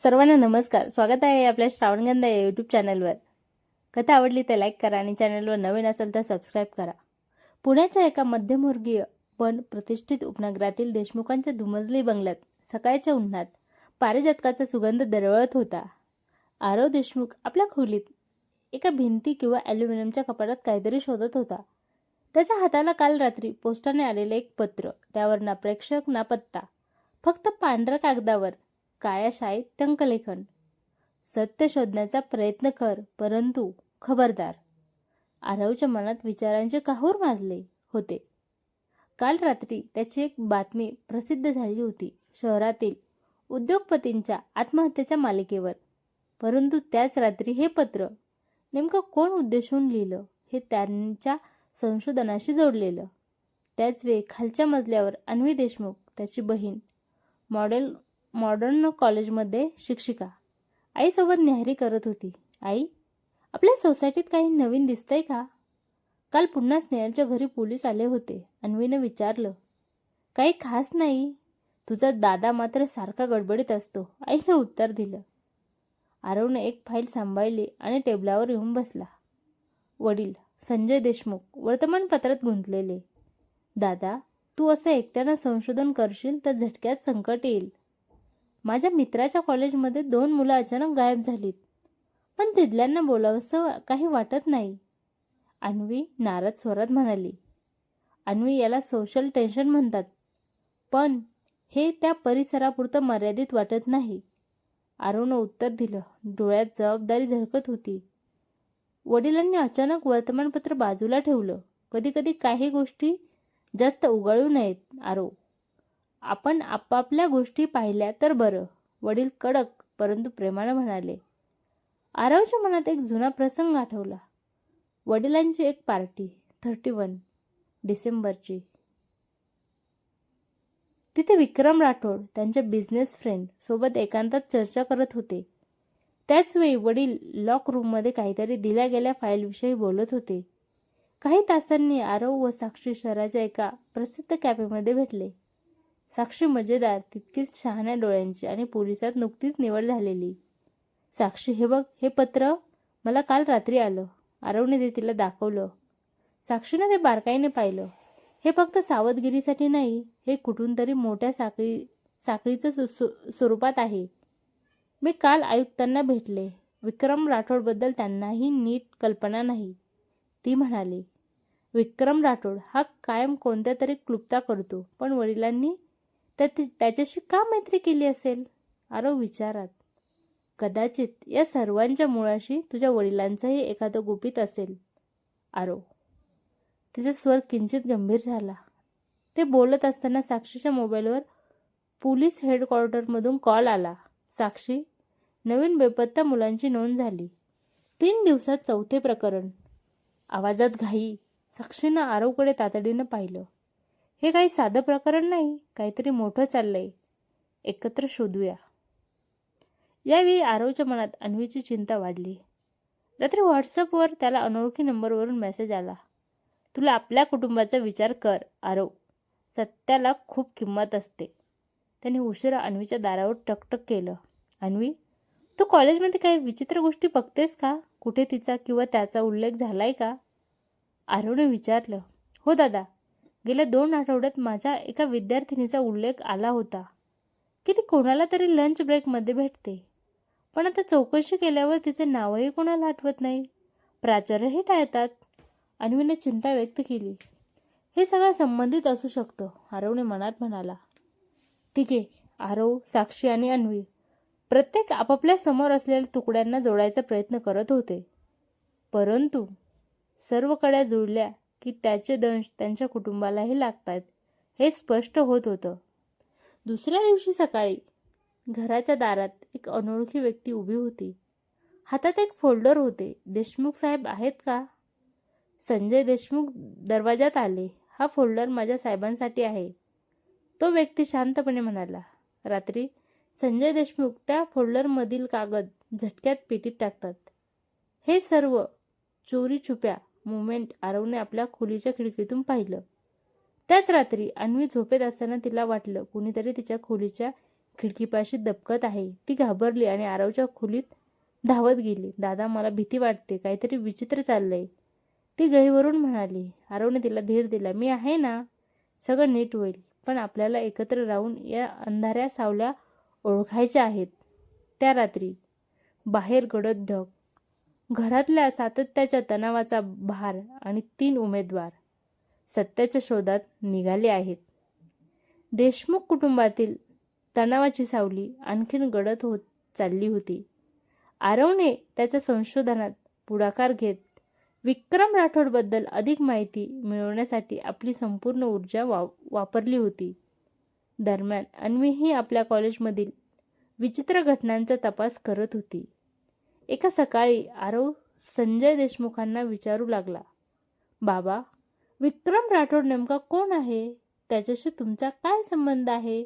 सर्वांना नमस्कार. स्वागत आहे आपल्या श्रावणगंधा या यूट्यूब चॅनलवर कथा आवडली तर लाईक करा आणि चॅनलवर नवीन असेल तर सबस्क्राईब करा. पुण्याच्या एका मध्यमवर्गीय पण प्रतिष्ठित उपनगरातील देशमुखांच्या धुमजली बंगल्यात सकाळच्या उन्हात पारिजातकाचा सुगंध दरवळत होता. आरव देशमुख आपल्या खोलीत एका भिंती किंवा ॲल्युमिनियमच्या कपाटात काहीतरी शोधत होता. त्याच्या हाताला काल रात्री पोस्टाने आलेले एक पत्र त्यावर ना प्रेक्षक ना पत्ता फक्त पांढऱ्या कागदावर काळ्या शाळेत टंकलेखन. सत्य शोधण्याचा प्रयत्न कर परंतु खबरदार. आरवच्या मनात विचारांचे काहूर माजले होते. काल रात्री त्याची एक बातमी प्रसिद्ध झाली होती. शहरातील उद्योगपतींच्या आत्महत्येच्या मालिकेवर. परंतु त्याच रात्री हे पत्र नेमकं कोण उद्देशून लिहिलं हे त्यांच्या संशोधनाशी जोडलेलं. त्याच वेळी खालच्या मजल्यावर अन्वी देशमुख त्याची बहीण मॉडेल मॉडर्न कॉलेजमध्ये शिक्षिका. आईसोबत न्याहरी करत होती. आई आपल्या सोसायटीत काही नवीन दिसतंय का? काल पुन्हा स्नेहाच्या घरी पोलीस आले होते. अन्वीनं विचारलं काही खास नाही. तुझा दादा मात्र सारखा गडबडीत असतो. आईनं उत्तर दिलं आरवनं एक फाईल सांभाळली आणि टेबलावर येऊन बसला. वडील संजय देशमुख वर्तमानपत्रात गुंतलेले. दादा तू असं एकट्यानं संशोधन करशील तर झटक्यात संकट येईल. माझ्या मित्राच्या कॉलेजमध्ये दोन मुलं अचानक गायब झालीत. पण तिथल्यांना बोलावंसं काही वाटत नाही. अन्वी नाराज स्वरात म्हणाली अन्वी याला सोशल टेन्शन म्हणतात. पण हे त्या परिसरापुरतं मर्यादित वाटत नाही. आरोनं उत्तर दिलं. डोळ्यात जबाबदारी झळकत होती. वडिलांनी अचानक वर्तमानपत्र बाजूला ठेवलं. कधी कधी काही गोष्टी जास्त उगाळू नयेत. आरो आपण आपापल्या गोष्टी पाहिल्या तर बरं. वडील कडक परंतु प्रेमानं म्हणाले आरवच्या मनात एक जुना प्रसंग आठवला. वडिलांची एक पार्टी थर्टी वन डिसेंबरची. तिथे विक्रम राठोड त्यांच्या बिझनेस फ्रेंड सोबत एकांतात चर्चा करत होते. त्याचवेळी वडील लॉक रूममध्ये काहीतरी दिल्या गेल्या फाईलविषयी बोलत होते. काही तासांनी आरव व साक्षी शहराच्या एका प्रसिद्ध कॅफेमध्ये भेटले. साक्षी मजेदार तितकीच शहाण्या डोळ्यांची आणि पोलिसात नुकतीच निवड झालेली. साक्षी हे बघ हे पत्र. मला काल रात्री आलं. आरवने ते तिला दाखवलं. साक्षीनं ते बारकाईने पाहिलं. हे फक्त सावधगिरीसाठी नाही हे कुठून तरी मोठ्या साखळी साखळीचं सु सु- स्वरूपात आहे. मी काल आयुक्तांना भेटले. विक्रम राठोडबद्दल त्यांनाही नीट कल्पना नाही. ती म्हणाली विक्रम राठोड हा कायम कोणत्या तरी क्लुप्ता करतो पण वडिलांनी त्या त्याच्याशी का मैत्री केली असेल? आरव विचारात. कदाचित या सर्वांच्या मुळाशी तुझ्या वडिलांचंही एखादं गुपित असेल. आरव. तिचा स्वर किंचित गंभीर झाला. ते बोलत असताना साक्षीच्या मोबाईलवर पोलीस हेडक्वार्टरमधून कॉल आला. साक्षी नवीन बेपत्ता मुलांची नोंद झाली. तीन दिवसात चौथे प्रकरण. आवाजात घाई. साक्षीनं आरवकडे तातडीनं पाहिलं. हे काही साधं प्रकरण नाही काहीतरी मोठं चाललंय. एकत्र शोधूया. यावेळी आरवच्या मनात अन्वीची चिंता वाढली. रात्री व्हॉट्सअपवर त्याला अनोळखी नंबरवरून मेसेज आला. तुला आपल्या कुटुंबाचा विचार कर आरव. सत्याला खूप किंमत असते. त्याने उशिरा अन्वीच्या दारावर टकटक केलं. अन्वी तू कॉलेजमध्ये काही विचित्र गोष्टी बघतेस का? कुठे तिचा किंवा त्याचा उल्लेख झालाय का? आरवने विचारलं. हो दादा. गेल्या दोन आठवड्यात माझ्या एका विद्यार्थिनीचा उल्लेख आला होता की ती कोणाला तरी लंच ब्रेकमध्ये भेटते. पण आता चौकशी केल्यावर तिचे नावही कोणाला आठवत नाही. प्राचार्यही टाळतात. अन्वीने चिंता व्यक्त केली. हे सगळं संबंधित असू शकतं आरवने मनात म्हणाला. ठीक आहे आरव साक्षी आणि अन्वी. प्रत्येक आपापल्या समोर असलेल्या तुकड्यांना जोडायचा प्रयत्न करत होते. परंतु सर्व कड्या जुळल्या. की त्याचे दंश त्यांच्या कुटुंबालाही लागतात हे स्पष्ट होत होतं. दुसऱ्या दिवशी सकाळी घराच्या दारात एक अनोळखी व्यक्ती उभी होती. हातात एक फोल्डर होते. देशमुख साहेब आहेत का? संजय देशमुख दरवाजात आले. हा फोल्डर माझ्या साहेबांसाठी आहे. तो व्यक्ती शांतपणे म्हणाला रात्री संजय देशमुख त्या फोल्डरमधील कागद झटक्यात पेटीत टाकतात. हे सर्व चोरी छुप्या मुमेंट आरवने आपल्या खोलीच्या खिडकीतून पाहिलं. त्याच रात्री अन्वी झोपेत असताना तिला वाटलं कुणीतरी तिच्या खोलीच्या खिडकीपाशी दबकत आहे. ती घाबरली आणि आरवच्या खोलीत धावत गेली. दादा मला भीती वाटते. काहीतरी विचित्र चाललंय. ती गहीवरून म्हणाली आरवने तिला धीर दिला. मी आहे ना? सगळं नीट होईल. पण आपल्याला एकत्र राहून या अंधाऱ्या सावल्या ओळखायच्या आहेत. त्या रात्री बाहेर गडद ढग घरातल्या सातत्याच्या तणावाचा भार आणि तीन उमेदवार सत्याच्या शोधात निघाले आहेत. देशमुख कुटुंबातील तणावाची सावली आणखीन गडद होत चालली होती. आरवने त्याच्या संशोधनात पुढाकार घेत विक्रम राठोडबद्दल अधिक माहिती मिळवण्यासाठी आपली संपूर्ण ऊर्जा वा वापरली होती. दरम्यान अन्वीही आपल्या कॉलेजमधील विचित्र घटनांचा तपास करत होती. एका सकाळी आरव संजय देशमुखांना विचारू लागला बाबा विक्रम राठोड नेमका कोण आहे? त्याच्याशी तुमचा काय संबंध आहे?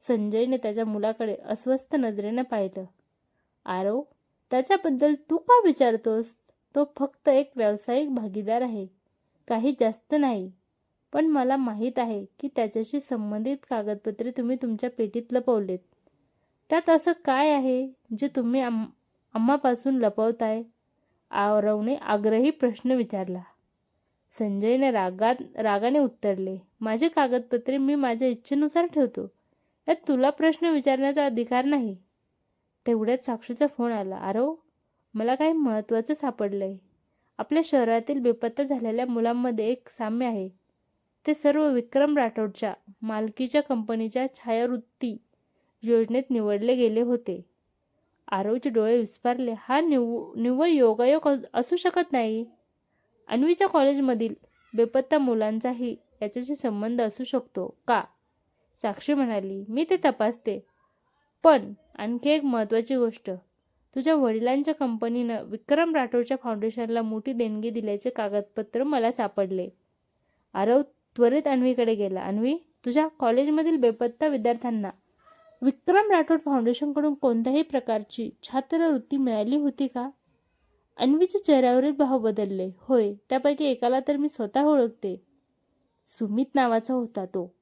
संजयने त्याच्या मुलाकडे अस्वस्थ नजरेने पाहिलं. आरव त्याच्याबद्दल तू का विचारतोस? तो फक्त एक व्यावसायिक भागीदार आहे काही जास्त नाही. पण मला माहीत आहे की त्याच्याशी संबंधित कागदपत्रे तुम्ही तुमच्या पेटीत लपवलेत. त्यात असं काय आहे जे तुम्ही आम आम्हापासून लपवताय? आरवने आग्रही प्रश्न विचारला. संजयने रागात रागाने उत्तरले माझे कागदपत्रे मी माझ्या इच्छेनुसार ठेवतो. यात तुला प्रश्न विचारण्याचा अधिकार नाही. तेवढ्यात साक्षीचा फोन आला आरव मला काही महत्त्वाचं सापडलंय. आपल्या शहरातील बेपत्ता झालेल्या मुलांमध्ये एक साम्य आहे. ते सर्व विक्रम राठोडच्या मालकीच्या कंपनीच्या छायावृत्ती योजनेत निवडले गेले होते. आरवचे डोळे विस्फारले. हा निव निव्वळ योगायोग असू शकत नाही. अन्वीच्या कॉलेजमधील बेपत्ता मुलांचाही याच्याशी संबंध असू शकतो का? साक्षी म्हणाली मी ते तपासते. पण आणखी एक महत्त्वाची गोष्ट. तुझ्या वडिलांच्या कंपनीनं विक्रम राठोडच्या फाउंडेशनला मोठी देणगी दिल्याचे कागदपत्र मला सापडले. आरव त्वरित अन्वीकडे गेला. अन्वी तुझ्या कॉलेजमधील बेपत्ता विद्यार्थ्यांना विक्रम राठोड फाउंडेशनकडून कोणत्याही प्रकारची छात्रवृत्ती मिळाली होती का? अन्वीच्या चेहऱ्यावरील भाव बदलले. होय त्यापैकी एकाला तर मी स्वतः ओळखते. सुमित नावाचा होता तो.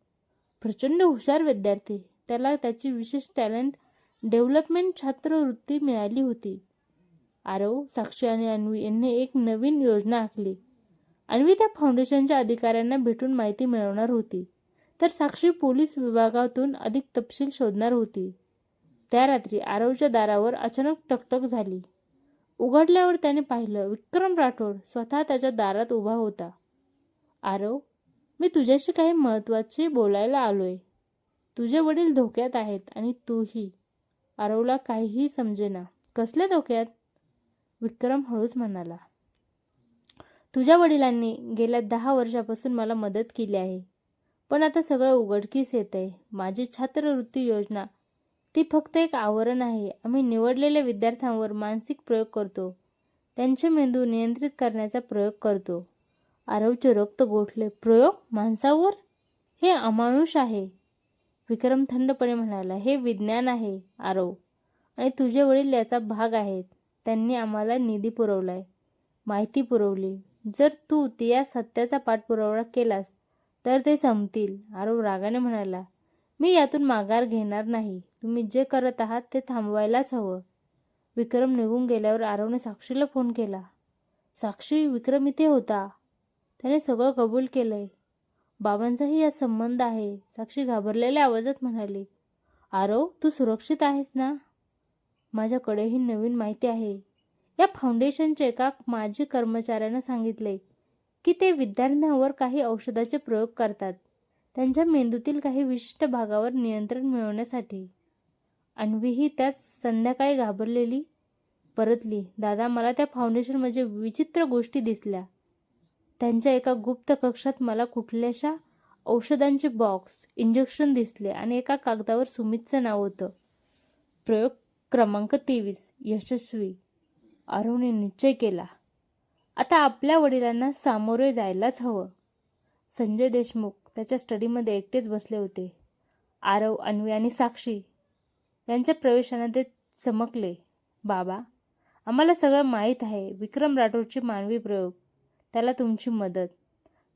प्रचंड हुशार विद्यार्थी. त्याला त्याची विशेष टॅलेंट डेव्हलपमेंट छात्रवृत्ती मिळाली होती. आरव साक्षी आणि अन्वी यांनी एक नवीन योजना आखली. अन्वी त्या फाउंडेशनच्या अधिकाऱ्यांना भेटून माहिती मिळवणार होती. तर साक्षी पोलीस विभागातून अधिक तपशील शोधणार होती. त्या रात्री आरवच्या दारावर अचानक टकटक झाली. उघडल्यावर त्याने पाहिलं विक्रम राठोड स्वतः त्याच्या दारात उभा होता. आरव मी तुझ्याशी काही महत्त्वाचे बोलायला आलोय. तुझे वडील धोक्यात आहेत आणि तूही. आरवला काहीही समजेना. कसल्या धोक्यात? विक्रम हळूच म्हणाला. तुझ्या वडिलांनी गेल्या दहा वर्षापासून मला मदत केली आहे. पण आता सगळं उघडकीस येत आहे माझी छात्रवृत्ती योजना ती फक्त एक आवरण आहे. आम्ही निवडलेल्या विद्यार्थ्यांवर मानसिक प्रयोग करतो. त्यांचे मेंदू नियंत्रित करण्याचा प्रयोग करतो. आरवचे रक्त गोठले. प्रयोग? माणसावर? हे अमानुष आहे. विक्रम थंडपणे म्हणाला हे विज्ञान आहे आरव. आणि तुझे वडील याचा भाग आहेत. त्यांनी आम्हाला निधी पुरवलाय. माहिती पुरवली. जर तू ते या सत्याचा पाठपुरावा केलास तर ते संपतील. आरव रागाने म्हणाला मी यातून माघार घेणार नाही. तुम्ही जे करत आहात ते थांबवायलाच हवं. विक्रम निघून गेल्यावर आरवने साक्षीला फोन केला साक्षी विक्रम इथे होता. त्याने सगळं कबूल केलंय. बाबांचाही यात संबंध आहे. साक्षी घाबरलेल्या आवाजात म्हणाली आरव तू सुरक्षित आहेस ना? माझ्याकडेही नवीन माहिती आहे. या फाउंडेशनचे एका माजी कर्मचाऱ्यानं सांगितले की ते विद्यार्थ्यांवर काही औषधाचे प्रयोग करतात. त्यांच्या मेंदूतील काही विशिष्ट भागावर नियंत्रण मिळवण्यासाठी. अन्वीही त्याच संध्याकाळी घाबरलेली परतली. दादा मला त्या फाउंडेशनमध्ये विचित्र गोष्टी दिसल्या. त्यांच्या एका गुप्त कक्षात मला कुठल्याशा औषधांचे बॉक्स इंजेक्शन दिसले आणि एका कागदावर सुमितचं नाव होतं. प्रयोग क्रमांक तेवीस यशस्वी. अरुणने निश्चय केला. आता आपल्या वडिलांना सामोरे जायलाच हवं. संजय देशमुख त्याच्या स्टडीमध्ये एकटेच बसले होते. आरव अन्वी आणि साक्षी यांच्या प्रवेशाने ते चमकले. बाबा आम्हाला सगळं माहीत आहे. विक्रम राठोडचे मानवी प्रयोग. त्याला तुमची मदत.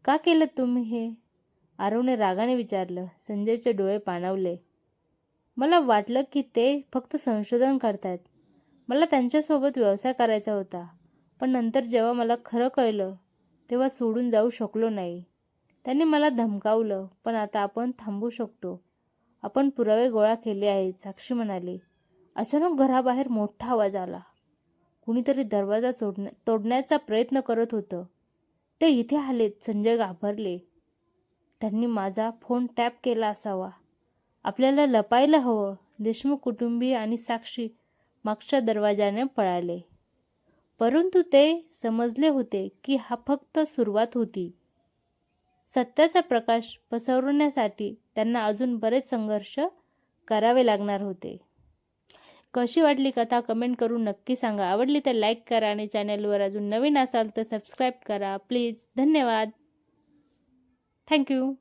का केलं तुम्ही हे? आरवने रागाने विचारलं. संजयचे डोळे पाणावले. मला वाटलं की ते फक्त संशोधन करतायत. मला त्यांच्यासोबत व्यवसाय करायचा होता. पण नंतर जेव्हा मला खरं कळलं तेव्हा सोडून जाऊ शकलो नाही. त्यांनी मला धमकावलं पण आता आपण थांबू शकतो. आपण पुरावे गोळा केले आहेत साक्षी म्हणाली. अचानक घराबाहेर मोठा आवाज आला. कुणीतरी दरवाजा तोडण्या तोडण्याचा प्रयत्न करत होतं. ते इथे आलेत संजय घाबरले. त्यांनी माझा फोन टॅप केला असावा. आपल्याला लपायला हवं देशमुख कुटुंबीय आणि साक्षी मागच्या दरवाजाने पळाले. परंतु ते समजले होते की हा फक्त सुरुवात होती. सत्याचा प्रकाश पसरवण्यासाठी त्यांना अजून बरेच संघर्ष करावे लागणार होते. कशी वाटली कथा कमेंट करून नक्की सांगा. आवडली तर लाईक करा आणि चॅनलवर अजून नवीन असाल तर सबस्क्राईब करा. प्लीज धन्यवाद. थँक्यू.